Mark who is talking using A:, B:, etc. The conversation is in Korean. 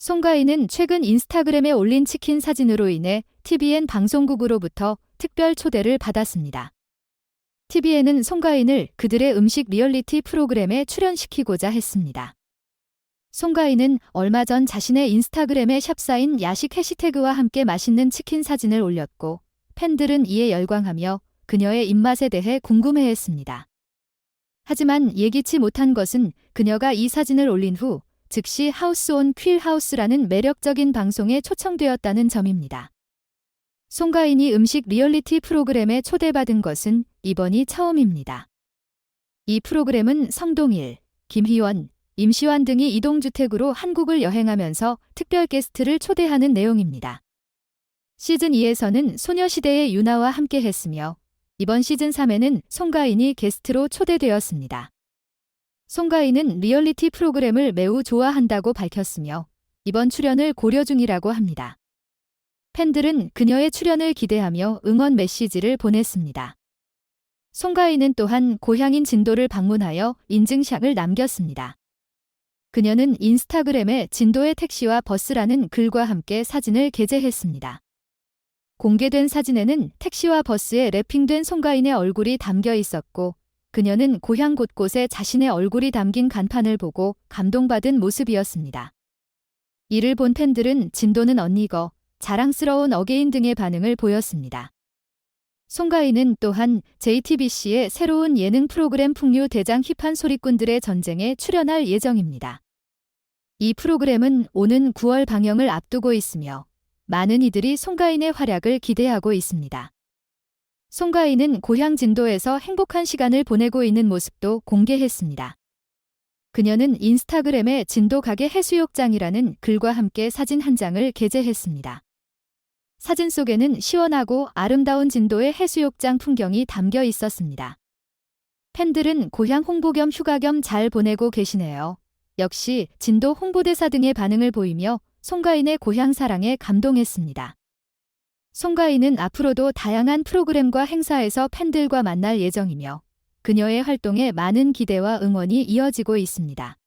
A: 송가인은 최근 인스타그램에 올린 치킨 사진으로 인해 TVN 방송국으로부터 특별 초대를 받았습니다. TVN은 송가인을 그들의 음식 리얼리티 프로그램에 출연시키고자 했습니다. 송가인은 얼마 전 자신의 인스타그램에 샵사인 야식 해시태그와 함께 맛있는 치킨 사진을 올렸고 팬들은 이에 열광하며 그녀의 입맛에 대해 궁금해했습니다. 하지만 예기치 못한 것은 그녀가 이 사진을 올린 후 즉시 하우스 온 퀼 하우스라는 매력적인 방송에 초청되었다는 점입니다. 송가인이 음식 리얼리티 프로그램에 초대받은 것은 이번이 처음입니다. 이 프로그램은 성동일, 김희원, 임시완 등이 이동주택으로 한국을 여행하면서 특별 게스트를 초대하는 내용입니다. 시즌 2에서는 소녀시대의 유나와 함께 했으며 이번 시즌 3에는 송가인이 게스트로 초대되었습니다. 송가인은 리얼리티 프로그램을 매우 좋아한다고 밝혔으며 이번 출연을 고려 중이라고 합니다. 팬들은 그녀의 출연을 기대하며 응원 메시지를 보냈습니다. 송가인은 또한 고향인 진도를 방문하여 인증샷을 남겼습니다. 그녀는 인스타그램에 진도의 택시와 버스라는 글과 함께 사진을 게재했습니다. 공개된 사진에는 택시와 버스에 랩핑된 송가인의 얼굴이 담겨 있었고 그녀는 고향 곳곳에 자신의 얼굴이 담긴 간판을 보고 감동받은 모습이었습니다. 이를 본 팬들은 진도는 언니거, 자랑스러운 어게인 등의 반응을 보였습니다. 송가인은 또한 JTBC의 새로운 예능 프로그램 풍류 대장 힙한 소리꾼들의 전쟁에 출연할 예정입니다. 이 프로그램은 오는 9월 방영을 앞두고 있으며 많은 이들이 송가인의 활약을 기대하고 있습니다. 송가인은 고향 진도에서 행복한 시간을 보내고 있는 모습도 공개했습니다. 그녀는 인스타그램에 진도 가게 해수욕장이라는 글과 함께 사진 한 장을 게재했습니다. 사진 속에는 시원하고 아름다운 진도의 해수욕장 풍경이 담겨 있었습니다. 팬들은 고향 홍보 겸 휴가 겸 잘 보내고 계시네요. 역시 진도 홍보대사 등의 반응을 보이며 송가인의 고향 사랑에 감동했습니다. 송가인은 앞으로도 다양한 프로그램과 행사에서 팬들과 만날 예정이며 그녀의 활동에 많은 기대와 응원이 이어지고 있습니다.